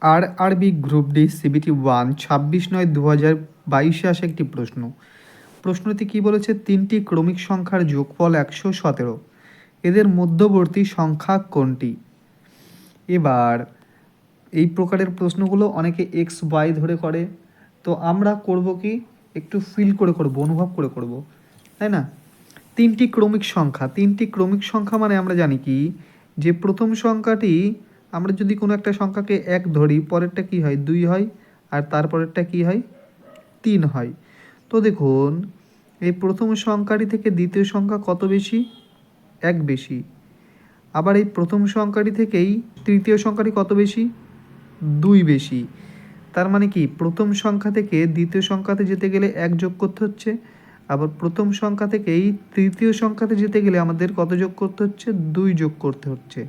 আর আরবি group D CBT one ছাব্বিশ নয় দু হাজার বাইশে আসা একটি প্রশ্ন। প্রশ্নটি কি বলেছে? তিনটি ক্রমিক সংখ্যার যোগফল একশো সতেরো। এদের মধ্যবর্তী সংখ্যা কোনটি? এবার, এই প্রকারের প্রশ্নগুলো অনেকে এক্স, ওয়াই ধরে করে। তো আমরা করব কি? একটু ফিল করে করব, অনুভব করে করব। তাই না? তিনটি ক্রমিক সংখ্যা। তিনটি ক্রমিক সংখ্যা মানে আমরা জানি কি? যে প্রথম সংখ্যাটি আমরা যদি কোনো একটা সংখ্যাকে এক ধরি, পরেরটা কি হয়? দুই হয়। আর তারপরেরটা কি হয়? তিন হয়। তো দেখুন, এই প্রথম সংখ্যাটি থেকে দ্বিতীয় সংখ্যা কত বেশি? এক বেশি। আবার এই প্রথম সংখ্যাটি থেকেই তৃতীয় সংখ্যাটি কত বেশি? দুই বেশি। তার মানে কি? প্রথম সংখ্যা থেকে দ্বিতীয় সংখ্যাতে যেতে গেলে এক যোগ করতে হচ্ছে। আবার প্রথম সংখ্যা থেকেই তৃতীয় সংখ্যাতে যেতে গেলে আমাদের কত যোগ করতে হচ্ছে? দুই যোগ করতে হচ্ছে।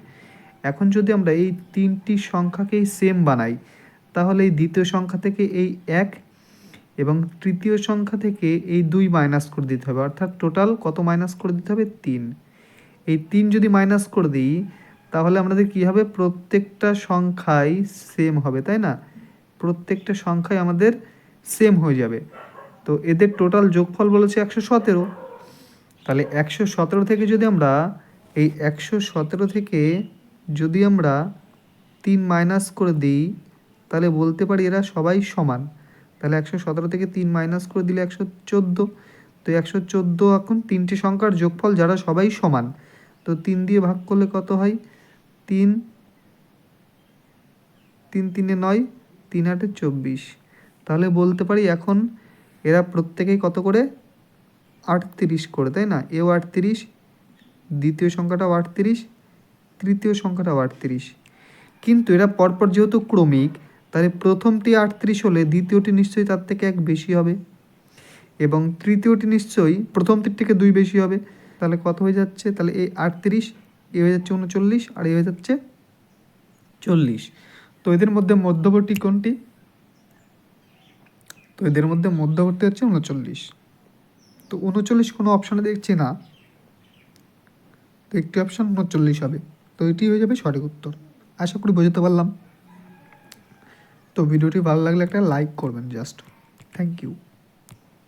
এখন যদি আমরা এই তিনটি সংখ্যাকেই সেম বানাই, তাহলে এই দ্বিতীয় সংখ্যা থেকে এই এক এবং তৃতীয় সংখ্যা থেকে এই দুই মাইনাস করে দিতে হবে। অর্থাৎ টোটাল কত মাইনাস করে দিতে হবে? তিন। এই তিন যদি মাইনাস করে দিই, তাহলে আমাদের কি হবে? প্রত্যেকটা সংখ্যাই সেম হবে, তাই না? প্রত্যেকটা সংখ্যাই আমাদের সেম হয়ে যাবে। তো এদের টোটাল যোগফল বলেছে একশো সতেরো। তাহলে একশো সতেরো থেকে যদি আমরা এই একশো সতেরো থেকে যদি আমরা তিন মাইনাস করে দিই, তাহলে বলতে পারি এরা সবাই সমান। তাহলে একশো সতেরো থেকে তিন মাইনাস করে দিলে একশো চোদ্দ। তো একশো চোদ্দ এখন তিনটি সংখ্যার যোগফল যারা সবাই সমান। তো তিন দিয়ে ভাগ করলে কত হয়? তিন। তিন তিনে নয়, তিন আটে চব্বিশ। তাহলে বলতে পারি এখন এরা প্রত্যেকেই কত করে? আটত্রিশ করে, তাই না? এও আটত্রিশ, দ্বিতীয় সংখ্যাটাও আটত্রিশ। তৃতীয় সংখ্যাটাও আটত্রিশ। কিন্তু এরা পরপর যেহেতু ক্রমিক, তাহলে প্রথমটি আটত্রিশ হলে দ্বিতীয়টি নিশ্চয়ই তার থেকে এক বেশি হবে। এবং তৃতীয়টি নিশ্চয়ই প্রথমটির থেকে দুই বেশি হবে। তাহলে কত হয়ে যাচ্ছে? তাহলে এই আটত্রিশ, এ হয়ে যাচ্ছে উনচল্লিশ, আর এ হয়ে যাচ্ছে চল্লিশ। তো এদের মধ্যে মধ্যবর্তী কোনটি? তো এদের মধ্যে মধ্যবর্তী হচ্ছে উনচল্লিশ। তো উনচল্লিশ কোনো অপশানে দেখছি না। তো একটি অপশান উনচল্লিশ হবে। তো এটি হয়ে যাবে সঠিক উত্তর। আশা করি বোঝাতে পারলাম। তো ভিডিওটি ভালো লাগলে একটা লাইক করবেন জাস্ট থ্যাংক ইউ